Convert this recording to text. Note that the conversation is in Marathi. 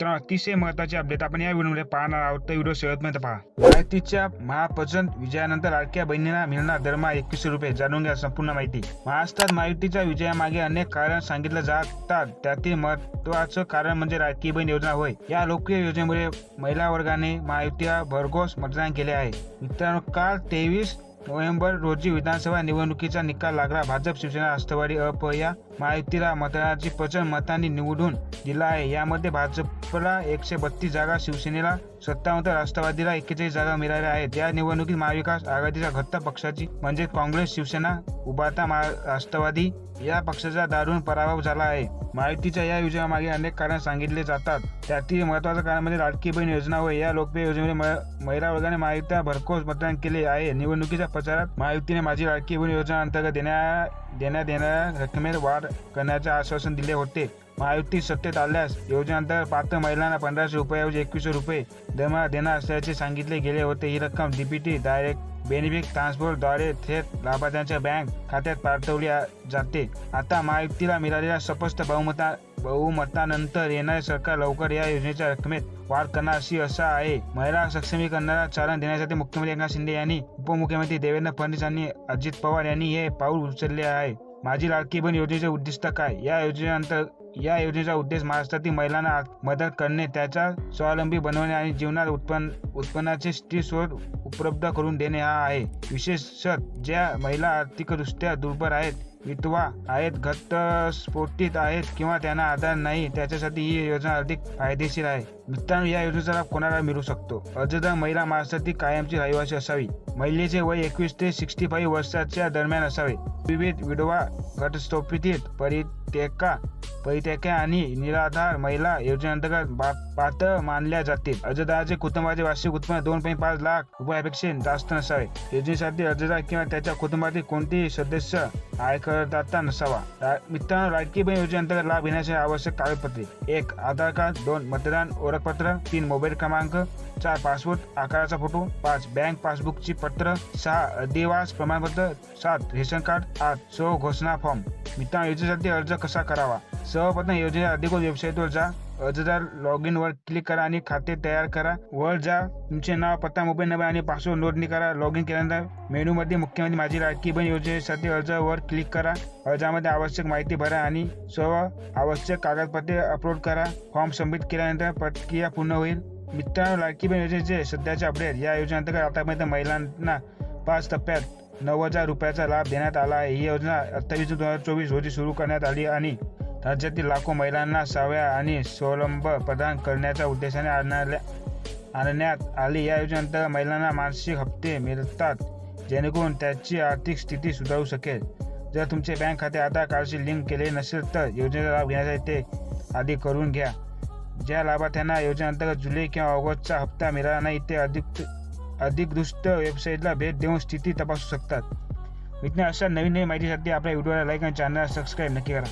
तर अतिशय महत्त्वाचे अपडेट आपण या व्हिडिओमध्ये पाहणार आहोत. तर व्हिडिओ शेवटपर्यंत पहा. महायुतीच्या महापचन विजयानंतर लाडक्या बहिणींना मिळणार दरमहा एकवीसशे रुपये. जाणून घ्या संपूर्ण माहिती. महाराष्ट्रात महायुतीच्या विजयामागे अनेक कारण सांगितलं जातात. त्यातील महत्वाचं कारण म्हणजे लाडकी बहीण योजना होय. या लोकप्रिय योजनेमुळे महिला वर्गाने महायुतीला भरघोस मतदान केले आहे. मित्रांनो काल तेवीस नोव्हेंबर रोजी विधानसभा निवडणुकीचा निकाल लागला. भाजप शिवसेना राष्ट्रवादी अप या महायुतीला मतदानाची प्रचंड मतांनी निवडून दिला आहे. यामध्ये भाजपला एकशे बत्तीस जागा शिवसेनेला सत्तावन्न तर राष्ट्रवादीला एक्केचाळीस जागा मिळाल्या आहेत. या निवडणुकीत महाविकास आघाडीच्या घट्ट पक्षाची म्हणजे काँग्रेस शिवसेना उभारता महा राष्ट्रवादी या पक्षाचा दारुण पराभव झाला आहे. महायुतीच्या या योजनेमागे अनेक कारण सांगितले जातात. त्यातील महत्वाचं कारण म्हणजे लाडकी बहीण योजना होय या लोकप्रिय योजनेमुळे म- महिला वर्गाने महायुतीला भरघोस मतदान केले आहे. निवडणुकीच्या प्रचारात महायुतीने माझी लाडकी बहीण योजना अंतर्गत देण्या देण्यात येणाऱ्या रकमेत वाढ करण्याचे आश्वासन दिले होते. महायुती सत्तेत आल्यास योजनेअंतर्गत पात्र महिलांना पंधराशे रुपयाऐवजी एकवीसशे रुपये दरमहा देणार असल्याचे सांगितले गेले होते. ही रक्कम डीबीटी डायरेक्ट बेनिफिट ट्रान्सफरद्वारे थेट लाभार्थ्यांच्या बँक खात्यात पाठवली जाते. आता महायुतीला मिळालेल्या स्पष्ट बहुमता बहुमतानंतर येणारे सरकार लवकर या योजनेच्या रकमेत वाढ करणार अशी असा आहे. महिला सक्षमीकरणाला चालना देण्यासाठी मुख्यमंत्री एकनाथ शिंदे यांनी उपमुख्यमंत्री देवेंद्र फडणवीस आणि अजित पवार यांनी हे पाऊल उचलले आहे. माझी लाडकी बहीण योजनेचे उद्दिष्ट काय? या योजनेअंतर या योजनेचा उद्देश महाराष्ट्रातील महिलांना मदत करणे त्याचा स्वावलंबी बनवणे आणि जीवनात उत्पन्न उत्पन्नाचे स्थिर स्रोत उपलब्ध करून देणे हा आहे. विशेषतः ज्या महिला आर्थिकदृष्ट्या दुर्बल आहेत विधवा आहेत घटस्फोटीत आहेत किंवा त्यांना आधार नाही त्याच्यासाठी ही योजना अधिक फायदेशीर आहे. मित्रांनो या योजनेचा लाभ कोणाला मिळू शकतो? अर्जदार महिला महाराष्ट्रातील कायमची रहिवासी असावी. महिलेचे वय एकवीस ते सिक्स्टी फाईव्ह वर्षाच्या दरम्यान असावे. विविध विधवा घटस्फोटित परित्यका परित्यका आणि निराधार महिला योजनेअंतर्गत बा- पात्र मानल्या जातील. अर्जदाराचे कुटुंबाचे वार्षिक उत्पन्न दोन पॉईंट पाच लाख रुपयापेक्षा जास्त नसावे. योजनेसाठी अर्जदार किंवा त्याच्या कुटुंबातील कोणतेही सदस्य करदाता नसावा रा- मित्रांनो राजकीय बहीण योजनेअंतर्गत लाभ घेण्याचे आवश्यक कागदपत्रे. एक आधार कार्ड दोन मतदान ओळखपत्र तीन मोबाईल क्रमांक चार पासपोर्ट आकाराचा फोटो पाच बँक पासबुकची पत्र सहा अधिवास प्रमाणपत्र सात रेशन कार्ड आठ सो घोषणा फॉर्म. मित्रांनो योजनेसाठी अर्ज कसा करावा? सर्वप्रथम योजनेच्या अधिकृत वेबसाईटवर जा. अर्जदार लॉग इन वर क्लिक करा आणि खाते तयार करा. वर जा. तुमचे नाव पत्ता मोबाईल नंबर आणि पासवर्ड नोंदणी करा. लॉग इन केल्यानंतर मेनूमध्ये मुख्यमंत्री माझी लाडकी बहीण योजनेसाठी अर्ज वर क्लिक करा. अर्जामध्ये आवश्यक माहिती भरा आणि सर्व आवश्यक कागदपत्रे अपलोड करा. फॉर्म सबमिट केल्यानंतर प्रक्रिया पूर्ण होईल. मित्रांनो लाडकी बहीण योजनेचे सध्याचे अपडेट या योजनेअंतर्गत आतापर्यंत महिलांना पाच टप्प्यात नऊ हजार रुपयाचा लाभ देण्यात आला आहे. ही योजना अठ्ठावीस दोन हजार चोवीस रोजी सुरू करण्यात आली आणि राज्यातील लाखो महिलांना साव्या आणि स्वावलंब प्रदान करण्याच्या उद्देशाने आणल्या आणण्यात आली. या योजनेअंतर्गत महिलांना मासिक हप्ते मिळतात जेणेकरून त्याची आर्थिक स्थिती सुधारू शकेल. जर तुमचे बँक खाते आधार कार्डशी लिंक केले नसेल तर योजनेचा लाभ घेण्यासाठी ते आधी करून घ्या. ज्या लाभार्थ्यांना योजनेअंतर्गत जुलै किंवा ऑगस्टचा हप्ता मिळाला नाही ते अधिक अधिकृत वेबसाईटला भेट देऊन स्थिती तपासू शकतात. विज्ञान अशा नवीन नवीन माहितीसाठी आपल्या व्हिडिओला लाईक आणि चॅनलला सबस्क्राईब नक्की करा.